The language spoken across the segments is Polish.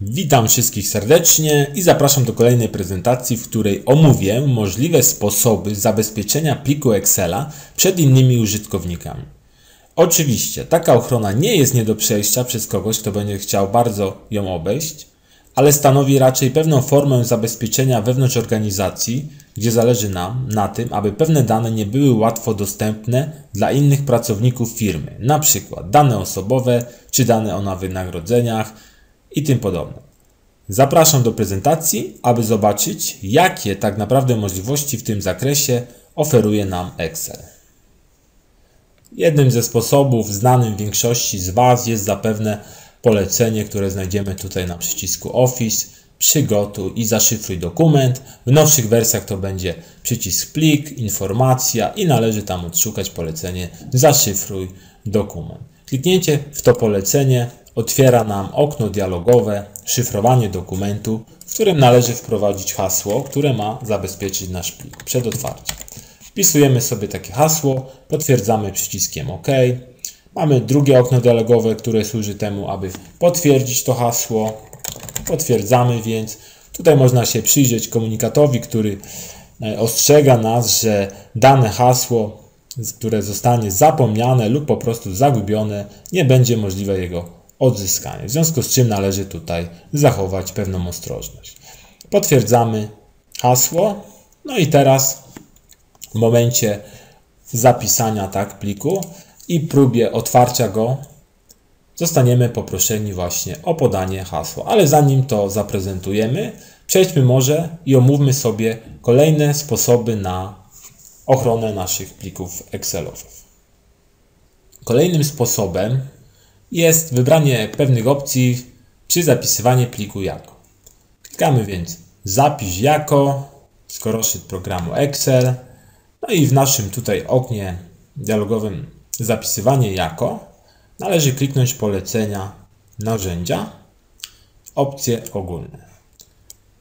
Witam wszystkich serdecznie i zapraszam do kolejnej prezentacji, w której omówię możliwe sposoby zabezpieczenia pliku Excela przed innymi użytkownikami. Oczywiście taka ochrona nie jest nie do przejścia przez kogoś, kto będzie chciał bardzo ją obejść, ale stanowi raczej pewną formę zabezpieczenia wewnątrz organizacji, gdzie zależy nam na tym, aby pewne dane nie były łatwo dostępne dla innych pracowników firmy, przykład dane osobowe czy dane o wynagrodzeniach i tym podobne. Zapraszam do prezentacji, aby zobaczyć, jakie tak naprawdę możliwości w tym zakresie oferuje nam Excel. Jednym ze sposobów znanym większości z Was jest zapewne polecenie, które znajdziemy tutaj na przycisku Office. Przygotuj i zaszyfruj dokument. W nowszych wersjach to będzie przycisk plik, informacja i należy tam odszukać polecenie zaszyfruj dokument. Kliknięcie w to polecenie otwiera nam okno dialogowe szyfrowanie dokumentu, w którym należy wprowadzić hasło, które ma zabezpieczyć nasz plik przed otwarciem. Wpisujemy sobie takie hasło, potwierdzamy przyciskiem OK. Mamy drugie okno dialogowe, które służy temu, aby potwierdzić to hasło. Potwierdzamy więc. Tutaj można się przyjrzeć komunikatowi, który e, ostrzega nas, że dane hasło, które zostanie zapomniane lub po prostu zagubione, nie będzie możliwe jego odzyskania. W związku z czym należy tutaj zachować pewną ostrożność. Potwierdzamy hasło. No i teraz w momencie zapisania tak pliku i próbie otwarcia go zostaniemy poproszeni właśnie o podanie hasła. Ale zanim to zaprezentujemy, przejdźmy może i omówmy sobie kolejne sposoby na ochronę naszych plików Excelowych. Kolejnym sposobem jest wybranie pewnych opcji przy zapisywaniu pliku jako. Klikamy więc zapisz jako, skoroszyt programu Excel, no i w naszym tutaj oknie dialogowym zapisywanie jako należy kliknąć polecenia narzędzia, opcje ogólne.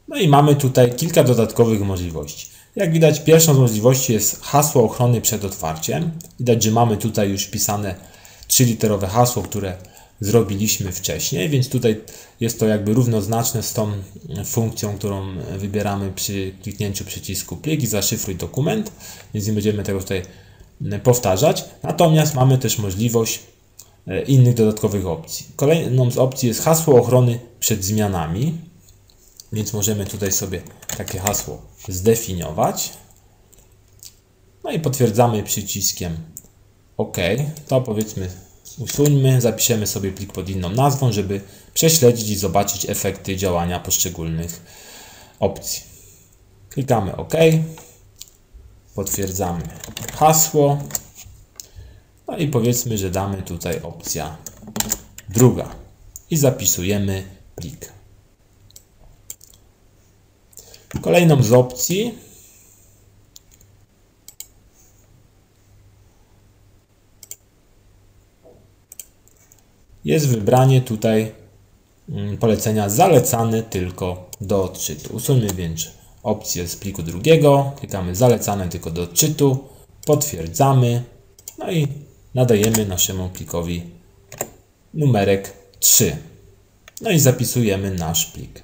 No i mamy tutaj kilka dodatkowych możliwości. Jak widać, pierwszą z możliwości jest hasło ochrony przed otwarciem. Widać, że mamy tutaj już wpisane trzyliterowe hasło, które zrobiliśmy wcześniej, więc tutaj jest to jakby równoznaczne z tą funkcją, którą wybieramy przy kliknięciu przycisku plik i zaszyfruj dokument, więc nie będziemy tego tutaj powtarzać. Natomiast mamy też możliwość e, innych dodatkowych opcji. Kolejną z opcji jest hasło ochrony przed zmianami, więc możemy tutaj sobie takie hasło zdefiniować. No i potwierdzamy przyciskiem OK. To powiedzmy usuńmy, zapiszemy sobie plik pod inną nazwą, żeby prześledzić i zobaczyć efekty działania poszczególnych opcji. Klikamy OK. Potwierdzamy hasło. No i powiedzmy, że damy tutaj opcja druga. I zapisujemy plik. Kolejną z opcji jest wybranie tutaj mm, polecenia zalecane tylko do odczytu. Usuńmy więc opcję z pliku drugiego, klikamy zalecane tylko do odczytu, potwierdzamy, no i nadajemy naszemu plikowi numerek 3. No i zapisujemy nasz plik.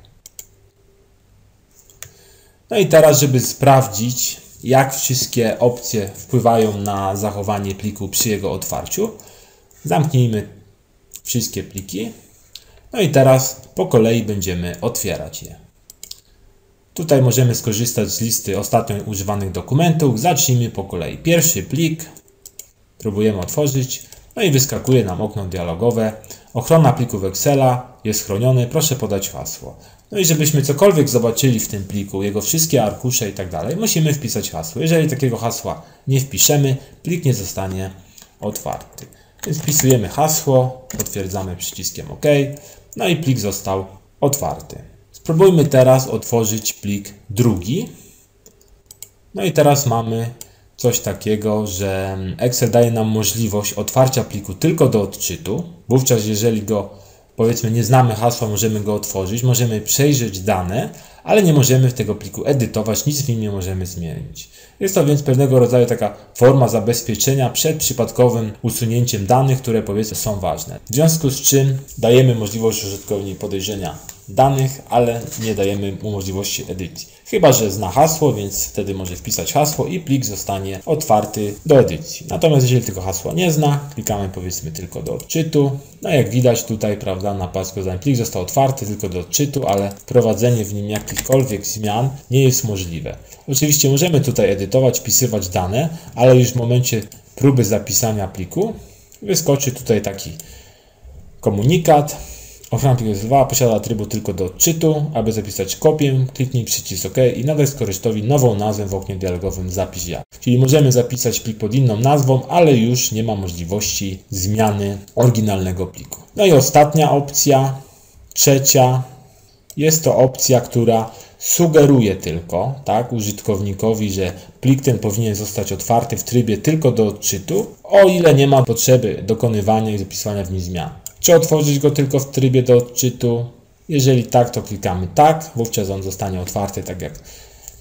No i teraz, żeby sprawdzić, jak wszystkie opcje wpływają na zachowanie pliku przy jego otwarciu, zamknijmy wszystkie pliki. No i teraz po kolei będziemy otwierać je. Tutaj możemy skorzystać z listy ostatnio używanych dokumentów. Zacznijmy po kolei. Pierwszy plik. Próbujemy otworzyć. No i wyskakuje nam okno dialogowe. Ochrona plików Excela jest chroniony. Proszę podać hasło. No i żebyśmy cokolwiek zobaczyli w tym pliku, jego wszystkie arkusze i tak dalej, musimy wpisać hasło. Jeżeli takiego hasła nie wpiszemy, plik nie zostanie otwarty. Wpisujemy hasło, potwierdzamy przyciskiem OK, no i plik został otwarty. Spróbujmy teraz otworzyć plik drugi. No i teraz mamy coś takiego, że Excel daje nam możliwość otwarcia pliku tylko do odczytu. Wówczas jeżeli go powiedzmy nie znamy hasła, możemy go otworzyć, możemy przejrzeć dane, ale nie możemy tego pliku edytować, nic w nim nie możemy zmienić. Jest to więc pewnego rodzaju taka forma zabezpieczenia przed przypadkowym usunięciem danych, które powiedzmy są ważne. W związku z czym dajemy możliwość użytkownikowi podejrzenia danych, ale nie dajemy mu możliwości edycji. Chyba, że zna hasło, więc wtedy może wpisać hasło i plik zostanie otwarty do edycji. Natomiast jeżeli tylko hasła nie zna, klikamy powiedzmy tylko do odczytu. No jak widać tutaj, prawda, na pasku zadań plik został otwarty tylko do odczytu, ale wprowadzenie w nim jakichkolwiek zmian nie jest możliwe. Oczywiście możemy tutaj edytować, wpisywać dane, ale już w momencie próby zapisania pliku wyskoczy tutaj taki komunikat. Ochrona pliku 2 posiada atrybut tylko do odczytu. Aby zapisać kopię, kliknij przycisk OK i nadaj skorystowi nową nazwę w oknie dialogowym Zapisz jak. Czyli możemy zapisać plik pod inną nazwą, ale już nie ma możliwości zmiany oryginalnego pliku. No i ostatnia opcja, trzecia, jest to opcja, która sugeruje tylko tak, użytkownikowi, że plik ten powinien zostać otwarty w trybie tylko do odczytu, o ile nie ma potrzeby dokonywania i zapisywania w nim zmian. Czy otworzyć go tylko w trybie do odczytu? Jeżeli tak, to klikamy tak, wówczas on zostanie otwarty tak jak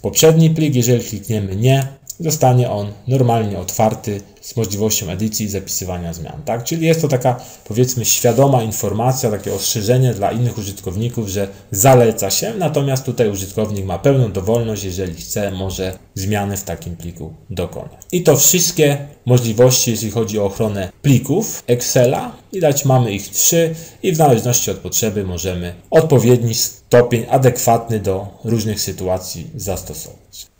poprzedni plik. Jeżeli klikniemy nie, zostanie on normalnie otwarty z możliwością edycji i zapisywania zmian. Tak? Czyli jest to taka powiedzmy świadoma informacja, takie ostrzeżenie dla innych użytkowników, że zaleca się, natomiast tutaj użytkownik ma pełną dowolność, jeżeli chce, może zmiany w takim pliku dokonać. I to wszystkie możliwości, jeśli chodzi o ochronę plików Excela. Widać, mamy ich trzy i w zależności od potrzeby możemy odpowiedni stopień adekwatny do różnych sytuacji zastosować.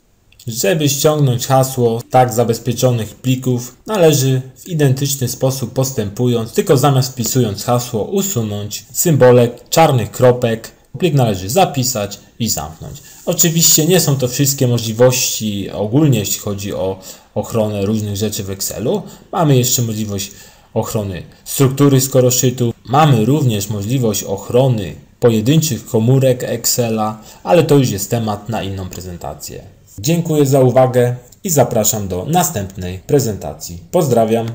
Żeby ściągnąć hasło tak zabezpieczonych plików, należy w identyczny sposób postępując, tylko zamiast wpisując hasło usunąć symbolek czarnych kropek, plik należy zapisać i zamknąć. Oczywiście nie są to wszystkie możliwości ogólnie, jeśli chodzi o ochronę różnych rzeczy w Excelu. Mamy jeszcze możliwość ochrony struktury skoroszytu. Mamy również możliwość ochrony pojedynczych komórek Excela, ale to już jest temat na inną prezentację. Dziękuję za uwagę i zapraszam do następnej prezentacji. Pozdrawiam.